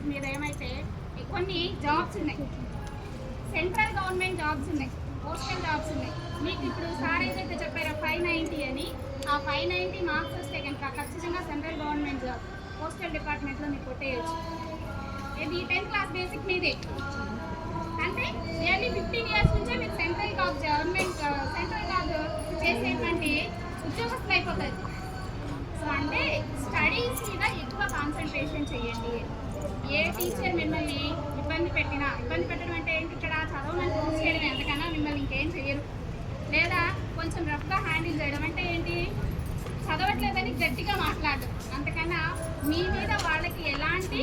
Base మీద ఏమైతే కొన్ని జాబ్స్ ఉన్నాయి. సెంట్రల్ గవర్నమెంట్ జాబ్స్ ఉన్నాయి. పోస్టల్ జాబ్స్ ఉన్నాయి. మీకు ఇప్పుడు సార్ ఏదైతే చెప్పారో ఫైవ్ నైంటీ అని ఆ ఫైవ్ నైంటీ మార్క్స్ వస్తే కనుక ఖచ్చితంగా సెంట్రల్ గవర్నమెంట్ జాబ్ పోస్టల్ డిపార్ట్మెంట్లో మీకు కొట్టేయచ్చు. ఇది టెన్త్ క్లాస్ బేసిక్ మీదే. అంటే నియర్లీ ఫిఫ్టీన్ ఇయర్స్ నుంచే మీరు central job government central job చేసేటువంటి ఉద్యోగస్తులు అయిపోతుంది సో అంటే స్టడీస్ మీద ఎక్కువ కాన్సన్ట్రేషన్ చేయండి. ఏ టీచర్ మిమ్మల్ని ఇబ్బంది పెట్టినా? ఇబ్బంది పెట్టడం అంటే ఏంటి? ఇక్కడ చదవమని ఫోర్స్ చేయడం ఎంతకన్నా మిమ్మల్ని ఇంకేం చేయరు లేదా కొంచెం రఫ్గా హ్యాండిల్ చేయడం అంటే ఏంటి? చదవట్లేదని గట్టిగా మాట్లాడడం అంతకన్నా మీ మీద వాళ్ళకి ఎలాంటి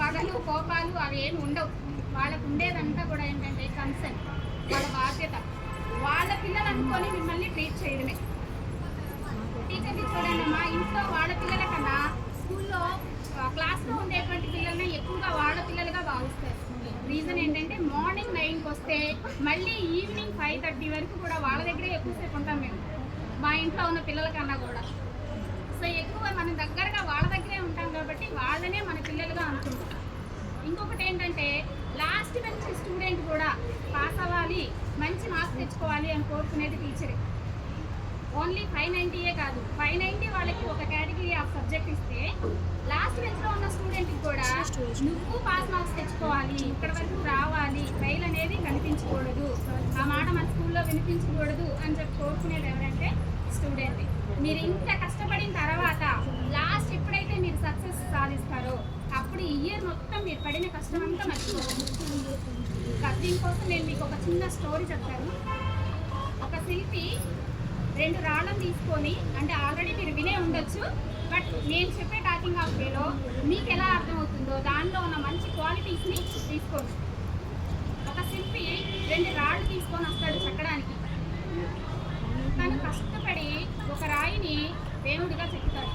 పగలు కోపాలు అవి ఏమి ఉండవు. వాళ్ళకు ఉండేదంతా కూడా ఏంటంటే కన్సర్న్ వాళ్ళ బాధ్యత. వాళ్ళ పిల్లలు అనుకొని మిమ్మల్ని ట్రీట్ చేయడమే. టీచర్ని చూడండి మా ఇంట్లో వాళ్ళ పిల్లల కన్నా స్కూల్లో క్లాస్లో ఉండేటువంటి పిల్లల్ని ఎక్కువగా వాళ్ళ పిల్లలుగా భావిస్తారు. రీజన్ ఏంటంటే మార్నింగ్ నైన్కి వస్తే మళ్ళీ ఈవినింగ్ ఫైవ్ థర్టీ వరకు కూడా వాళ్ళ దగ్గరే ఎక్కువసేపు ఉంటాం మేము. మా ఇంట్లో ఉన్న పిల్లల కన్నా కూడా. సో ఎక్కువ మనం దగ్గరగా వాళ్ళ దగ్గరే ఉంటాం కాబట్టి వాళ్ళనే మన పిల్లలుగా అనుకుంటాం. ఇంకొకటి ఏంటంటే లాస్ట్ బెంచ్ స్టూడెంట్ కూడా పాస్ అవ్వాలి మంచి మార్క్స్ తెచ్చుకోవాలి అని కోరుకునేది టీచరే. ఓన్లీ ఫైవ్ నైంటీయే కాదు. ఫైవ్ నైంటీ వాళ్ళకి ఒక కేటగిరీ ఆఫ్ సబ్జెక్ట్ ఇస్తే లాస్ట్ బెంచ్లో ఉన్న స్టూడెంట్కి కూడా నువ్వు పాస్ మార్క్స్ తెచ్చుకోవాలి ఇక్కడ వరకు రావాలి ఫెయిల్ అనేది కనిపించకూడదు. ఆ మాట మన స్కూల్లో వినిపించకూడదు అని చెప్పి కోరుకునేది ఎవరంటే స్టూడెంట్. మీరు ఇంకా కష్టపడిన తర్వాత లాస్ట్ ఎప్పుడైతే మీరు సక్సెస్ సాధిస్తారో అప్పుడు ఈ ఇయర్ మొత్తం మీరు పడిన కష్టం అంతా మర్చిపోతుంది దీనికోసం నేను మీకు ఒక చిన్న స్టోరీ చెప్తాను. ఒక శిల్పి రెండు రాళ్ళను తీసుకొని అంటే ఆల్రెడీ మీరు వినే ఉండొచ్చు బట్ నేను చెప్పే టాకింగ్ ఆఫ్ వేలో మీకు ఎలా అర్థమవుతుందో దానిలో ఉన్న మంచి క్వాలిటీస్ని తీసుకోండి. ఒక శిల్పి రెండు రాళ్ళు తీసుకొని వస్తాడు చెక్కడానికి. తను కష్టపడి ఒక రాయిని దేవుడిగా చెక్కుతాడు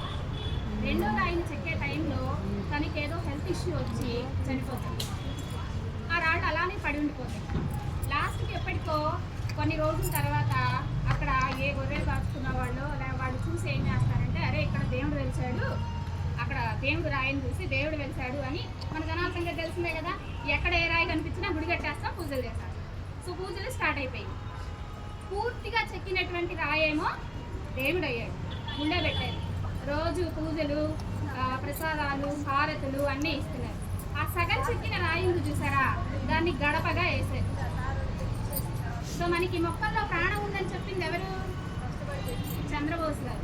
రెండో రాయిని చెక్కే టైంలో తనకి ఏదో హెల్త్ ఇష్యూ వచ్చి చనిపోతుంది ఆ రాళ్ళు అలానే పడి ఉండిపోతాయి. లాస్ట్కి ఎప్పటికో కొన్ని రోజుల తర్వాత అక్కడ ఏ గొర్రెలు కాచుకున్న వాళ్ళు అలా వాళ్ళు చూసి ఏం చేస్తారంటే అరే ఇక్కడ దేవుడు వెలిచాడు. అక్కడ దేవుడు రాయిని చూసి దేవుడు వెలిచాడు అని మన జనార్దంగా తెలిసిందే కదా. ఎక్కడ ఏ రాయి కనిపించినా గుడి కట్టేస్తాం పూజలు చేస్తాం. సో పూజలు స్టార్ట్ అయిపోయాయి. పూర్తిగా చెక్కినటువంటి రాయేమో దేవుడు అయ్యాడు గుండె పెట్టారు. రోజు పూజలు ప్రసాదాలు హారతులు అన్నీ ఇస్తున్నారు. ఆ సగం చెక్కిన రాయింది చూసారా? దాన్ని గడపగా వేసారు సో మనకి మొక్కల్లో ప్రాణం ఉందని చెప్పింది ఎవరు? చంద్రబోస్ గారు.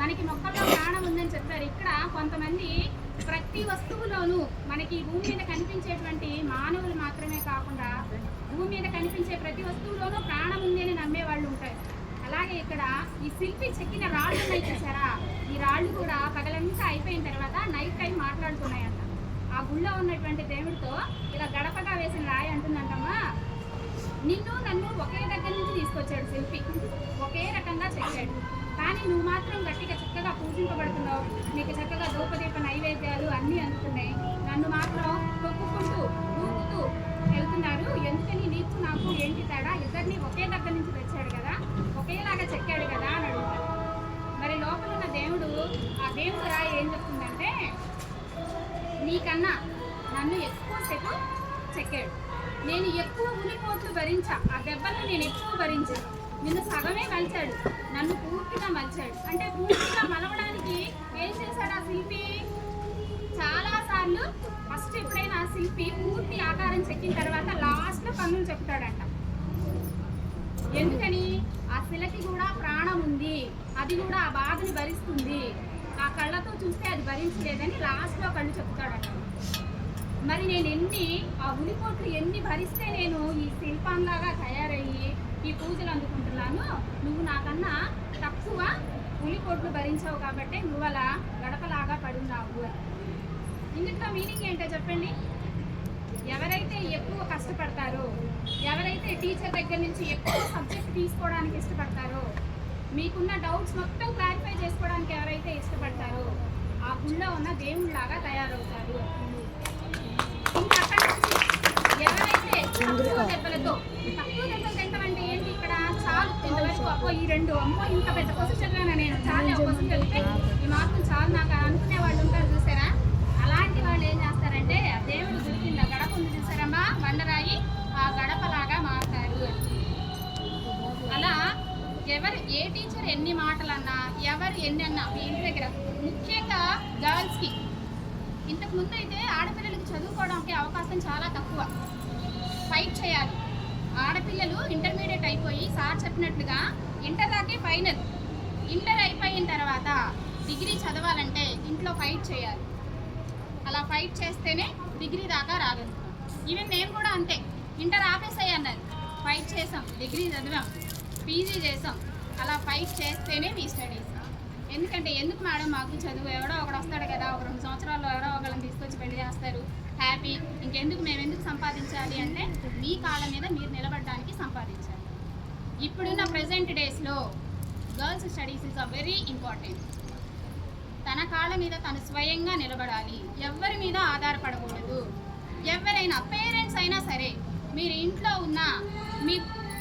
మనకి మొక్కల్లో ప్రాణం ఉందని చెప్పారు. ఇక్కడ కొంతమంది ప్రతి వస్తువులోనూ మనకి భూమి మీద కనిపించేటువంటి మానవులు మాత్రమే కాకుండా భూమి మీద కనిపించే ప్రతి వస్తువులోనూ ప్రాణం ఉంది అని నమ్మే వాళ్ళు ఉంటారు. అలాగే ఇక్కడ ఈ శిల్పి చెక్కిన రాళ్ళు ఉన్నాయి చూసారా? ఈ రాళ్ళు కూడా పగలంతా అయిపోయిన తర్వాత నైట్ టైం మాట్లాడుతున్నాయంట. ఆ గుళ్ళో ఉన్నటువంటి దేవుడితో ఇలా గడపగా వేసిన రాయి అంటుందంటమ్మా. నిన్ను నన్ను ఒకే దగ్గర నుంచి తీసుకొచ్చాడు శిల్పి. ఒకే రకంగా చేశాడు కానీ నువ్వు మాత్రం గట్టిగా చక్కగా పూజింపబడుతున్నావు. నీకు చక్కగా ధూపదీప నైవేద్యాలు అన్నీ అందుతున్నాయి. నన్ను మాత్రం తొక్కుకుంటూ దూకుతూ వెళ్తున్నారు. ఎందుకని నీకు నాకు ఏంటి తేడా? ఇద్దరిని ఒకే దగ్గర నుంచి తెచ్చాడు కదా? ఒకేలాగా చెక్కాడు కదా అని మరి లోపల ఉన్న దేవుడు ఆ దేవుడు రాయి ఏం చెప్తుందంటే నీకన్నా నన్ను ఎక్కువసేపు చెక్కాడు. నేను ఎక్కువ ఉనిపోట్లు భరించా. ఆ దెబ్బలను నేను ఎక్కువ భరించాను. నిన్ను సగమే మలిచాడు. నన్ను పూర్తిగా మలిచాడు. అంటే పూర్తిగా మలవడానికి ఏం చేశాడు ఆ శిల్పి? చాలాసార్లు ఫస్ట్ ఎప్పుడైనా ఆ శిల్పి పూర్తి ఆకారం చెక్కిన తర్వాత లాస్ట్లో కన్నులు చెప్తాడంట ఎందుకని? ఆ శిలకి కూడా ప్రాణం ఉంది. అది కూడా ఆ బాధని భరిస్తుంది. ఆ కళ్ళతో చూస్తే అది భరించలేదని లాస్ట్లో కళ్ళు చెప్తాడంట మరి నేను ఎన్ని ఆ ఉనిపోట్లు ఎన్ని భరిస్తే నేను ఈ శిల్పంలాగా తయారయ్యి ఈ పూజలు అందుకుంటున్నాను? నువ్వు నాకన్నా తక్కువ ఉలిపోట్లు భరించావు కాబట్టి నువ్వు అలా గడపలాగా పడున్నావు అని. ఇందులో మీనింగ్ ఏంటో చెప్పండి? ఎవరైతే ఎక్కువ కష్టపడతారో ఎవరైతే టీచర్ దగ్గర నుంచి ఎక్కువ సబ్జెక్ట్ తీసుకోవడానికి ఇష్టపడతారో మీకున్న డౌట్స్ మొత్తం క్లారిఫై చేసుకోవడానికి ఎవరైతే ఇష్టపడతారో ఆ గుళ్ళో ఉన్న దేవుళ్ళలాగా తయారవుతారు. తక్కువ దెబ్బలు తింటాం అంటే ఏంటి? ఇక్కడ చాలు ఇంతవరకు అప్పో ఈ రెండు అమ్మో ఇంత పెద్ద కోసం చదివాను నేను? చాలా కోసం చదివితే ఈ మార్కులు చాలు నాకు అనుకునే వాళ్ళు ఉంటారు చూసారా? అలాంటి వాళ్ళు ఏం చేస్తారంటే దేవుడు దొరికిందా గడప ఉంది చూసారమ్మా బండరాయి ఆ గడపలాగా మారుతారు అలా ఎవరు ఏ టీచర్ ఎన్ని మాటలు అన్నా ఎవరు ఎన్ని అన్నా మీ ఇంటి దగ్గర ముఖ్యంగా గర్ల్స్కి ఇంతకు ముందు అయితే ఆడపిల్లలకి చదువుకోవడానికి అవకాశం చాలా తక్కువ. ఫైట్ చేయాలి. ఆడపిల్లలు ఇంటర్మీడియట్ అయిపోయి సార్ చెప్పినట్లుగా ఇంటర్ దాకే ఫైనల్. ఇంటర్ అయిపోయిన తర్వాత డిగ్రీ చదవాలంటే ఇంట్లో ఫైట్ చేయాలి. అలా ఫైట్ చేస్తేనే డిగ్రీ దాకా రాగలుగుతాం ఈవెన్ నేను కూడా అంతే. ఇంటర్ ఆపేసాయి అన్నారు ఫైట్ చేసాం డిగ్రీ చదివాం పీజీ చేసాం. అలా ఫైట్ చేస్తేనే మీ స్టడీస్. ఎందుకంటే ఎందుకు మేడం మాకు చదువు ఎవడో ఒకడు వస్తాడు కదా ఒక రెండు సంవత్సరాల్లో ఎవరో ఒకరిని తీసుకొచ్చి పెళ్ళి చేస్తారు. హ్యాపీ ఇంకెందుకు మేము ఎందుకు సంపాదించాలి అంటే మీ కాళ్ళ మీద మీరు నిలబడడానికి సంపాదించాలి. ఇప్పుడున్న ప్రజెంట్ డేస్లో girls studies is a very important తన కాళ్ళ మీద తను స్వయంగా నిలబడాలి. ఎవరి మీద ఆధారపడకూడదు. ఎవరైనా పేరెంట్స్ అయినా సరే మీరు ఇంట్లో ఉన్న మీ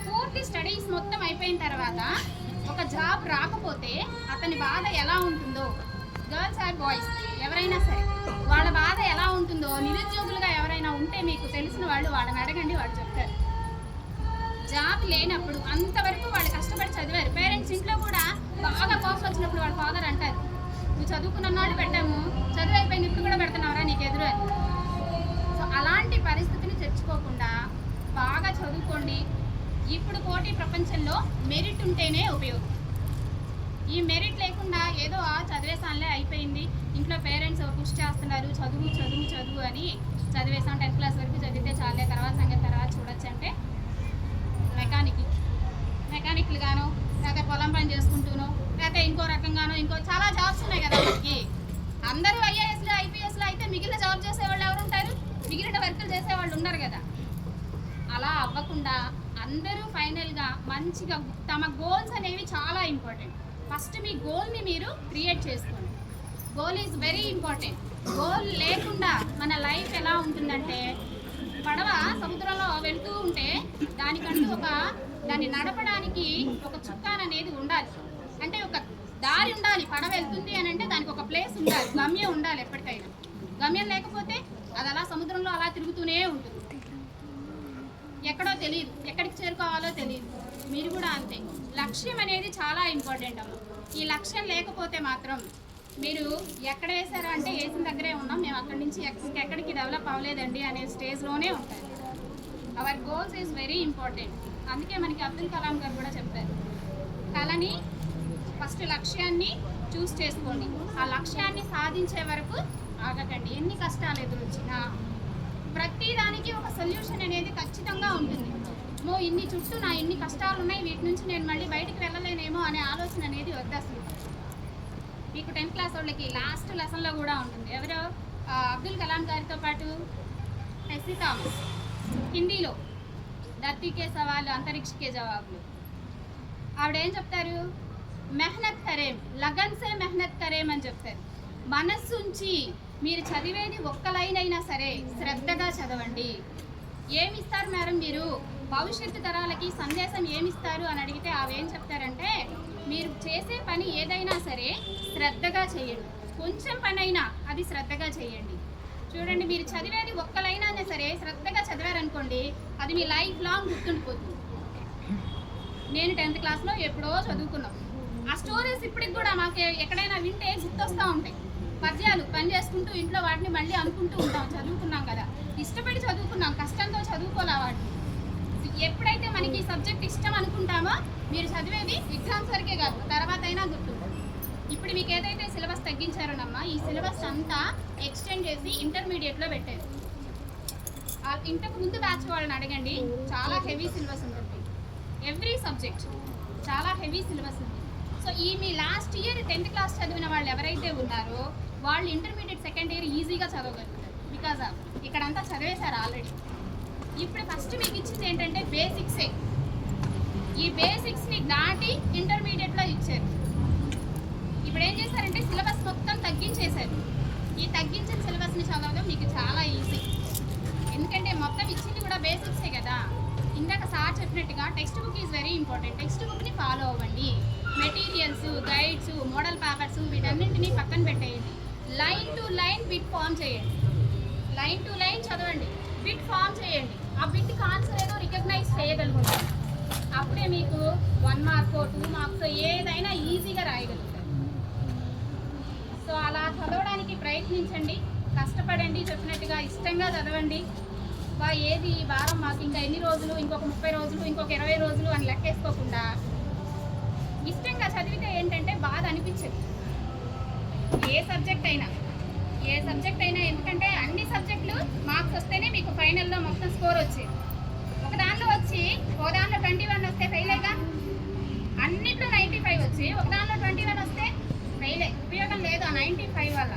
పూర్తి స్టడీస్ మొత్తం అయిపోయిన తర్వాత ఒక జాబ్ రాకపోతే అతని బాధ ఎలా ఉంటుందో గర్ల్స్ ఆర్ బాయ్స్ ఎవరైనా సరే వాళ్ళ బాధ ఎలా ఉంటుందో నిరుద్యోగులుగా ఎవరైనా ఉంటే మీకు తెలిసిన వాళ్ళు వాళ్ళని అడగండి వాళ్ళు చెప్తారు. జాబ్ లేనప్పుడు అంతవరకు వాళ్ళు కష్టపడి చదివారు. పేరెంట్స్ ఇంట్లో కూడా బాగా కోపం వచ్చినప్పుడు వాళ్ళ ఫాదర్ అంటారు నువ్వు చదువుకున్న వాళ్ళు పెట్టాము చదువు అయిపోయింది ఇప్పుడు కూడా పెడుతున్నావురా నీకు ఎదురు అని. సో అలాంటి పరిస్థితిని తెచ్చుకోకుండా బాగా చదువుకోండి. ఇప్పుడు పోటీ ప్రపంచంలో మెరిట్ ఉంటేనే ఉపయోగం. ఈ మెరిట్ లేకుండా ఏదో ఆ చదివేసానులే అయిపోయింది. ఇంట్లో పేరెంట్స్ పుష్ చేస్తున్నారు? చదువు చదువు చదువు అని చదివేసాం టెన్త్ క్లాస్ వరకు చదివితే చాలే. తర్వాత సంగతి తర్వాత చూడొచ్చు అంటే మెకానిక్ మెకానిక్లు గాను లేకపోతే పొలం పని చేసుకుంటూనో లేకపోతే ఇంకో రకంగానో ఇంకో చాలా జాబ్స్ ఉన్నాయి కదా మనకి. అందరూ ఐఏఎస్లు ఐపీఎస్లు అయితే మిగిలిన జాబ్ చేసేవాళ్ళు ఎవరు ఉంటారు? మిగిలిన వర్కులు చేసేవాళ్ళు ఉన్నారు కదా. అలా అవ్వకుండా అందరూ ఫైనల్గా మంచిగా తమ గోల్స్ అనేవి చాలా ఇంపార్టెంట్ ఫస్ట్ మీ గోల్ని మీరు క్రియేట్ చేసుకోండి. Goal is very important goal లేకుండా మన లైఫ్ ఎలా ఉంటుందంటే పడవ సముద్రంలో వెళ్తూ ఉంటే దానికంటూ ఒక దాన్ని నడపడానికి ఒక చుక్కాన్ అనేది ఉండాలి. అంటే ఒక దారి ఉండాలి. పడవ వెళ్తుంది అని అంటే దానికి ఒక ప్లేస్ ఉండాలి. గమ్యం ఉండాలి ఎప్పటికైనా. గమ్యం లేకపోతే అది అలా సముద్రంలో అలా తిరుగుతూనే ఉంటుంది. ఎక్కడో తెలియదు ఎక్కడికి చేరుకోవాలో తెలియదు మీరు కూడా అంతే. లక్ష్యం అనేది చాలా ఇంపార్టెంట్ అమ్మ. ఈ లక్ష్యం లేకపోతే మాత్రం మీరు ఎక్కడ వేసారు అంటే వేసిన దగ్గరే ఉన్నాం. మేము అక్కడి నుంచి ఎక్కడికి డెవలప్ అవ్వలేదండి అనే స్టేజ్లోనే ఉంటారు. Our goals is very important అందుకే మనకి అబ్దుల్ కలాం గారు కూడా చెప్పారు. కళని ఫస్ట్ లక్ష్యాన్ని చూస్ చేసుకోండి. ఆ లక్ష్యాన్ని సాధించే వరకు ఆగకండి. ఎన్ని కష్టాలు ఎదురొచ్చినా ప్రతి దానికి ఒక సొల్యూషన్ అనేది ఖచ్చితంగా ఉంటుంది. మో ఇన్ని చుట్టూ నా ఇన్ని కష్టాలు ఉన్నాయి వీటి నుంచి నేను మళ్ళీ బయటికి వెళ్ళలేనేమో అనే ఆలోచన అనేది వద్ద అసలు. మీకు టెన్త్ క్లాస్ వాళ్ళకి లాస్ట్ లెసన్లో కూడా ఉంటుంది. ఎవరో అబ్దుల్ కలాం గారితో పాటు ఎస్సి థామస్ హిందీలో ధర్తీకే సవాలు అంతరిక్షకే జవాబులు. ఆవిడ ఏం చెప్తారు? మెహనత్ కరేం లగన్ సే మెహనత్ కరేం అని చెప్తారు. మనస్సుంచి మీరు చదివేది ఒక్క లైన్ అయినా సరే శ్రద్ధగా చదవండి. ఏమిస్తారు మేడం మీరు? భవిష్యత్తు తరాలకి సందేశం ఏమిస్తారు అని అడిగితే అవేం చెప్తారంటే మీరు చేసే పని ఏదైనా సరే శ్రద్ధగా చేయండి. కొంచెం పని అయినా అది శ్రద్ధగా చేయండి. చూడండి మీరు చదివేది ఒక్క లైన్ అయినా సరే శ్రద్ధగా చదివారనుకోండి అది మీ లైఫ్ లాంగ్ గుర్తుండిపోతుంది. నేను టెన్త్ క్లాస్లో ఎప్పుడో చదువుకున్నాం. ఆ స్టోరీస్ ఇప్పటికి కూడా మాకు ఎక్కడైనా వింటే గుర్తొస్తూ ఉంటాయి. పద్యాలు పని చేసుకుంటూ ఇంట్లో వాటిని మళ్ళీ అనుకుంటూ ఉంటాం చదువుకున్నాం కదా. ఇష్టపడి చదువుకున్నాం కష్టంతో చదువుకోలే వాటిని? ఎప్పుడైతే మనకి ఈ సబ్జెక్ట్ ఇష్టం అనుకుంటామో మీరు చదివేది ఎగ్జామ్స్ వరకే కాదు తర్వాత అయినా గుర్తుంటుంది ఇప్పుడు మీకు ఏదైతే సిలబస్ తగ్గించారోనమ్మా ఈ సిలబస్ అంతా ఎక్స్టెండ్ చేసి ఇంటర్మీడియట్లో పెట్టారు ఇంటకు ఇంతకు ముందు బ్యాచ్ వాళ్ళని అడగండి చాలా హెవీ సిలబస్ ఉంటుంది ఎవ్రీ సబ్జెక్ట్ చాలా హెవీ సిలబస్ ఉంది. సో ఈ మీ లాస్ట్ ఇయర్ టెన్త్ క్లాస్ చదివిన వాళ్ళు ఎవరైతే ఉన్నారో వాళ్ళు ఇంటర్మీడియట్ సెకండ్ ఇయర్ ఈజీగా చదవగలుగుతారు. బికాజ్ ఆఫ్ uh, ఇక్కడంతా చదివేశారు ఆల్రెడీ ఇప్పుడు ఫస్ట్ మీకు ఇచ్చింది ఏంటంటే బేసిక్సే ఈ బేసిక్స్ని దాటి ఇంటర్మీడియట్లో ఇచ్చారు. ఇప్పుడు ఏం చేశారంటే సిలబస్ మొత్తం తగ్గించేశారు. ఈ తగ్గించిన సిలబస్ని చదవడం మీకు చాలా ఈజీ ఎందుకంటే మొత్తం ఇచ్చింది కూడా బేసిక్సే కదా. ఇందాక సార్ చెప్పినట్టుగా textbook is very important text బుక్ని ఫాలో అవ్వండి. మెటీరియల్స్ గైడ్స్ మోడల్ పేపర్స్ వీటన్నింటినీ పక్కన పెట్టేయండి. బిట్ ఫామ్ చేయండి. లైన్ టు లైన్ చదవండి. బిట్ ఫామ్ చేయండి. ఆ బిట్ ఆన్సర్ ఏదో రికగ్నైజ్ చేయగలుగుతారు. అప్పుడే మీకు వన్ మార్క్ టూ మార్క్స్ ఏదైనా ఈజీగా రాయగలుగుతారు. సో అలా చదవడానికి ప్రయత్నించండి. కష్టపడండి. చెప్పినట్టుగా ఇష్టంగా చదవండి. బా ఏది ఈ వారం మాకు ఇంకా ఎన్ని రోజులు ఇంకొక ముప్పై రోజులు ఇంకొక ఇరవై రోజులు అని లెక్కేసుకోకుండా ఇష్టంగా చదివితే ఏంటంటే బాధ అనిపించదు. ఏ సబ్జెక్ట్ అయినా. ఏ సబ్జెక్ట్ అయినా ఎందుకంటే అన్ని సబ్జెక్టులు మార్క్స్ వస్తేనే మీకు ఫైనల్లో మొత్తం స్కోర్ వచ్చేది. ఒక దానిలో వచ్చి ఒక దానిలో ట్వంటీ వన్ వస్తే ఫెయిలేగా అన్నిట్లో నైంటీ ఫైవ్ వచ్చి ఒక దానిలో ట్వంటీ వన్ వస్తే ఫెయిలే ఉపయోగం లేదు ఆ నైంటీ ఫైవ్ వల్ల.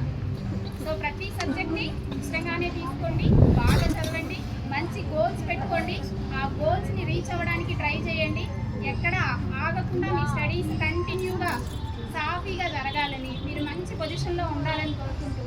సో ప్రతి సబ్జెక్ట్ని ఇష్టంగానే తీసుకోండి బాగా చదవండి మంచి గోల్స్ పెట్టుకోండి. ఆ గోల్స్ని రీచ్ అవ్వడానికి ట్రై చేయండి. ఎక్కడ ఆగకుండా మీ స్టడీస్ కంటిన్యూగా సాఫీగా జరగాలని మీరు మంచి పొజిషన్లో ఉండాలని కోరుకుంటున్నాను.